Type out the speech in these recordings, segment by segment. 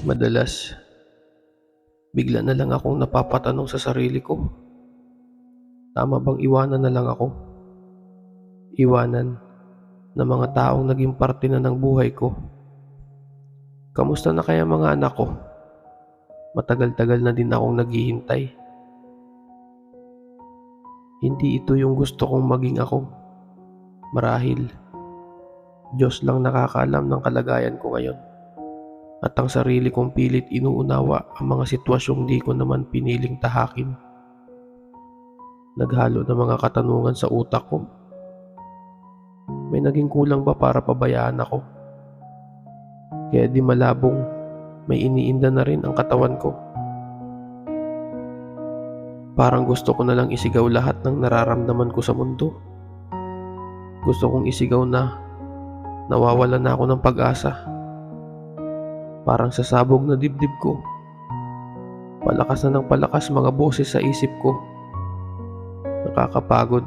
Madalas, bigla na lang akong napapatanong sa sarili ko. Tama bang iwanan na lang ako? Iwanan ng mga taong naging parte na ng buhay ko. Kamusta na kaya mga anak ko? Matagal-tagal na din akong naghihintay. Hindi ito yung gusto kong maging ako. Marahil, Diyos lang nakakaalam ng kalagayan ko ngayon. At ang sarili kong pilit inuunawa ang mga sitwasyong di ko naman piniling tahakin. Naghalo ng mga katanungan sa utak ko. May naging kulang ba para pabayaan ako? Kaya di malabong may iniinda na rin ang katawan ko. Parang gusto ko na lang isigaw lahat ng nararamdaman ko sa mundo. Gusto kong isigaw na nawawala na ako ng pag-asa. Parang sasabog na dibdib ko. Palakas na ng palakas mga boses sa isip ko. Nakakapagod.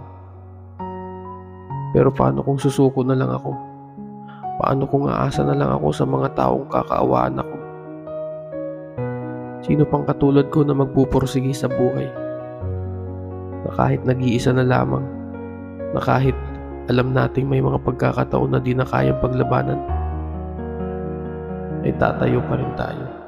Pero paano kung susuko na lang ako? Paano kung aasa na lang ako sa mga taong kakaawaan ako? Sino pang katulad ko na magpupursige sa buhay? Na kahit nag-iisa na lamang, na kahit alam nating may mga pagkakataon na di na kayang paglabanan, ay tatayo pa rin tayo.